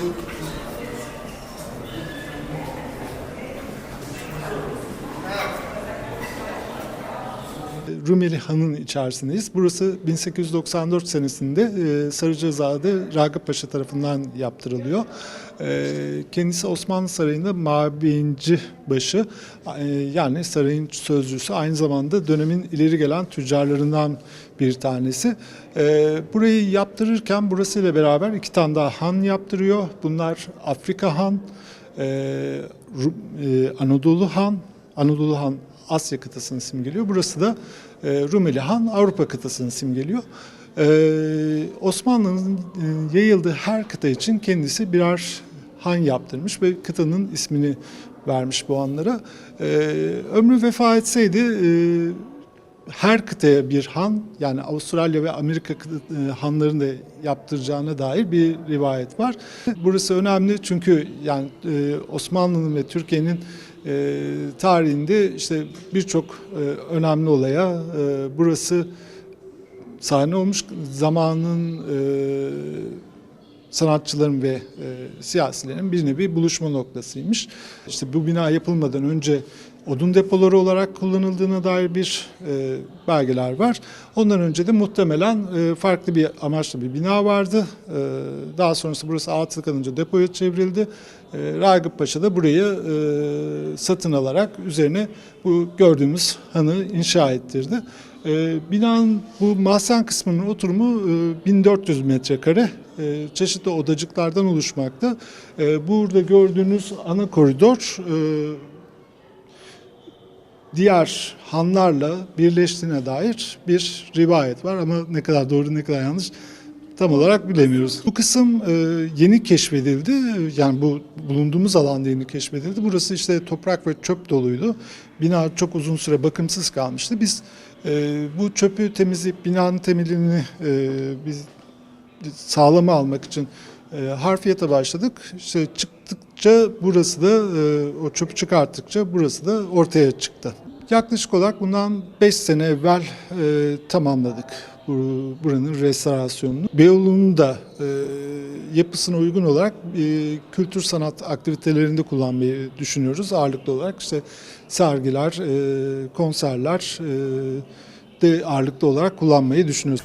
Sim. Rumeli Han'ın içerisindeyiz. Burası 1894 senesinde e, Sarıcazade Ragıp Paşa tarafından yaptırılıyor. E, Kendisi Osmanlı Sarayı'nda mabeyinci başı e, yani sarayın sözcüsü aynı zamanda dönemin ileri gelen tüccarlarından bir tanesi. Burayı yaptırırken burasıyla beraber iki tane daha han yaptırıyor. Bunlar Afrika Han, Anadolu Han, Anadolu Han Asya kıtasını simgeliyor. Burası da e, Rumeli Han Avrupa kıtasını simgeliyor. E, Osmanlı'nın e, yayıldığı her kıta için kendisi birer han yaptırmış ve kıtanın ismini vermiş bu hanlara. E, ömrü vefa etseydi her kıtaya bir han yani Avustralya ve Amerika hanlarını da yaptıracağına dair bir rivayet var. Burası önemli çünkü yani Osmanlı'nın ve Türkiye'nin e, tarihinde işte birçok e, önemli olaya e, burası sahne olmuş. Zamanın e, sanatçıların ve e, siyasilerin bir nevi buluşma noktasıymış. İşte bu bina yapılmadan önce odun depoları olarak kullanıldığına dair bir e, belgeler var. Ondan önce de muhtemelen e, farklı bir amaçlı bir bina vardı. E, daha sonrası burası atıl kalınca depoya çevrildi. E, Ragıp Paşa da burayı e, satın alarak üzerine bu gördüğümüz hanı inşa ettirdi. E, binanın bu mahzen kısmının oturumu e, 1400 metrekare çeşitli odacıklardan oluşmakta. E, burada gördüğünüz ana koridor e, diğer hanlarla birleştiğine dair bir rivayet var ama ne kadar doğru ne kadar yanlış tam olarak bilemiyoruz. Bu kısım e, yeni keşfedildi. Yani bu bulunduğumuz alanda yeni keşfedildi. Burası işte toprak ve çöp doluydu. Bina çok uzun süre bakımsız kalmıştı. Biz e, bu çöpü temizleyip binanın temelini e, biz sağlama almak için e, harfiyata başladık. İşte çıktıkça burası da e, o çöpü çıkarttıkça burası da ortaya çıktı. Yaklaşık olarak bundan 5 sene evvel e, tamamladık bu, buranın restorasyonunu. Beyoğlu'nun da e, yapısına uygun olarak e, kültür sanat aktivitelerinde kullanmayı düşünüyoruz ağırlıklı olarak. işte sergiler, e, konserler e, de ağırlıklı olarak kullanmayı düşünüyoruz.